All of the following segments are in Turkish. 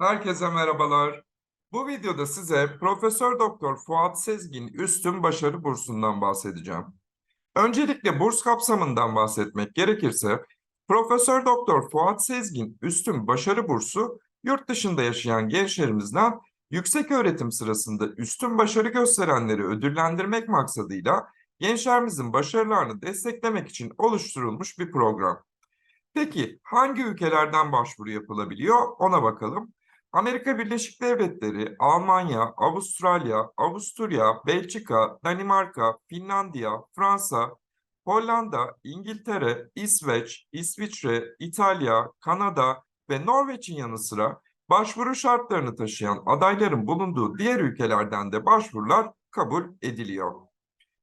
Herkese merhabalar. Bu videoda size Profesör Doktor Fuat Sezgin Üstün Başarı Bursu'ndan bahsedeceğim. Öncelikle burs kapsamından bahsetmek gerekirse, Profesör Doktor Fuat Sezgin Üstün Başarı Bursu, yurt dışında yaşayan gençlerimizden yüksek öğretim sırasında üstün başarı gösterenleri ödüllendirmek maksadıyla gençlerimizin başarılarını desteklemek için oluşturulmuş bir program. Peki hangi ülkelerden başvuru yapılabiliyor ona bakalım. Amerika Birleşik Devletleri, Almanya, Avustralya, Avusturya, Belçika, Danimarka, Finlandiya, Fransa, Hollanda, İngiltere, İsveç, İsviçre, İtalya, Kanada ve Norveç'in yanı sıra başvuru şartlarını taşıyan adayların bulunduğu diğer ülkelerden de başvurular kabul ediliyor.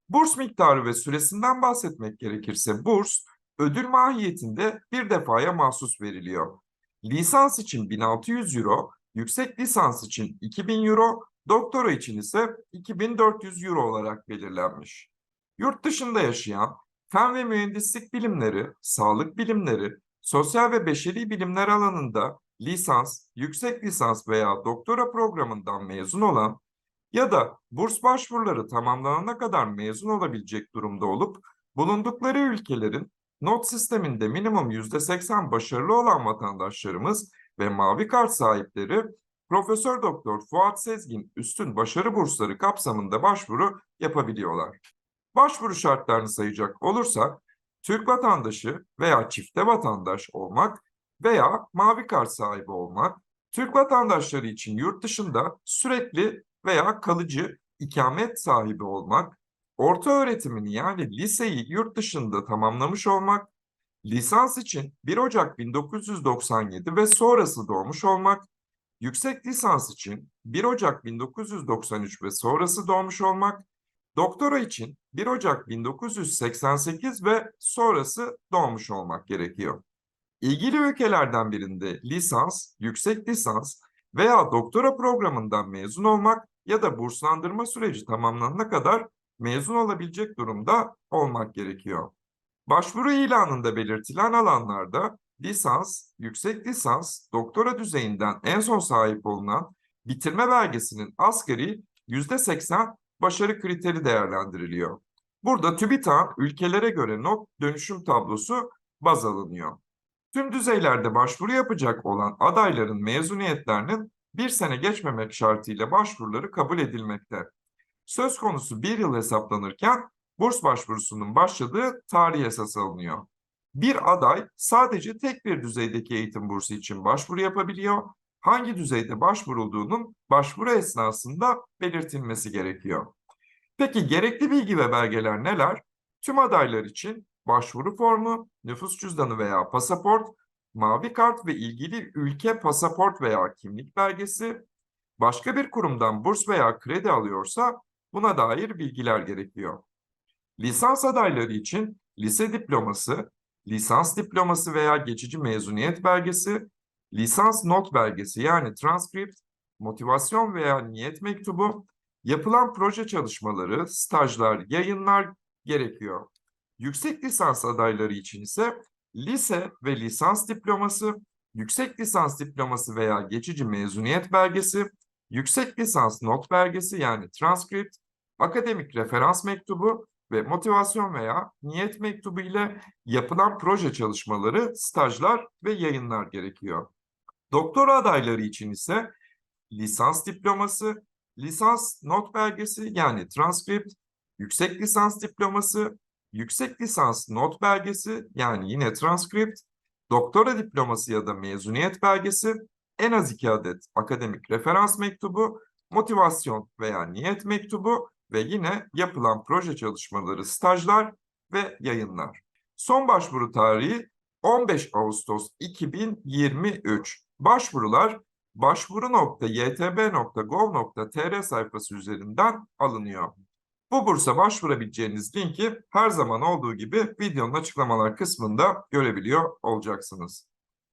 Burs miktarı ve süresinden bahsetmek gerekirse burs ödül mahiyetinde bir defaya mahsus veriliyor. Lisans için 1600 euro, yüksek lisans için 2000 euro, doktora için ise 2400 euro olarak belirlenmiş. Yurt dışında yaşayan fen ve mühendislik bilimleri, sağlık bilimleri, sosyal ve beşeri bilimler alanında lisans, yüksek lisans veya doktora programından mezun olan ya da burs başvuruları tamamlanana kadar mezun olabilecek durumda olup bulundukları ülkelerin not sisteminde minimum %80 başarılı olan vatandaşlarımız ve mavi kart sahipleri Profesör Doktor Fuat Sezgin üstün başarı bursları kapsamında başvuru yapabiliyorlar. Başvuru şartlarını sayacak olursak Türk vatandaşı veya çifte vatandaş olmak veya mavi kart sahibi olmak, Türk vatandaşları için yurt dışında sürekli veya kalıcı ikamet sahibi olmak, orta öğretimini yani liseyi yurt dışında tamamlamış olmak, lisans için 1 Ocak 1997 ve sonrası doğmuş olmak, yüksek lisans için 1 Ocak 1993 ve sonrası doğmuş olmak, doktora için 1 Ocak 1988 ve sonrası doğmuş olmak gerekiyor. İlgili ülkelerden birinde lisans, yüksek lisans veya doktora programından mezun olmak ya da burslandırma süreci tamamlanana kadar mezun olabilecek durumda olmak gerekiyor. Başvuru ilanında belirtilen alanlarda lisans, yüksek lisans, doktora düzeyinden en son sahip olunan bitirme belgesinin asgari %80 başarı kriteri değerlendiriliyor. Burada TÜBİTAK ülkelere göre not dönüşüm tablosu baz alınıyor. Tüm düzeylerde başvuru yapacak olan adayların mezuniyetlerinin bir sene geçmemek şartıyla başvuruları kabul edilmekte. Söz konusu bir yıl hesaplanırken burs başvurusunun başladığı tarih esas alınıyor. Bir aday sadece tek bir düzeydeki eğitim bursu için başvuru yapabiliyor. Hangi düzeyde başvurulduğunun başvuru esnasında belirtilmesi gerekiyor. Peki gerekli bilgi ve belgeler neler? Tüm adaylar için başvuru formu, nüfus cüzdanı veya pasaport, mavi kart ve ilgili ülke pasaport veya kimlik belgesi, başka bir kurumdan burs veya kredi alıyorsa buna dair bilgiler gerekiyor. Lisans adayları için lise diploması, lisans diploması veya geçici mezuniyet belgesi, lisans not belgesi yani transkript, motivasyon veya niyet mektubu, yapılan proje çalışmaları, stajlar, yayınlar gerekiyor. Yüksek lisans adayları için ise lise ve lisans diploması, yüksek lisans diploması veya geçici mezuniyet belgesi, yüksek lisans not belgesi yani transkript, akademik referans mektubu ve motivasyon veya niyet mektubu ile yapılan proje çalışmaları, stajlar ve yayınlar gerekiyor. Doktora adayları için ise lisans diploması, lisans not belgesi yani transkript, yüksek lisans diploması, yüksek lisans not belgesi yani yine transkript, doktora diploması ya da mezuniyet belgesi, en az iki adet akademik referans mektubu, motivasyon veya niyet mektubu ve yine yapılan proje çalışmaları, stajlar ve yayınlar. Son başvuru tarihi 15 Ağustos 2023. Başvurular başvuru.ytb.gov.tr sayfası üzerinden alınıyor. Bu bursa başvurabileceğiniz linki her zaman olduğu gibi videonun açıklamalar kısmında görebiliyor olacaksınız.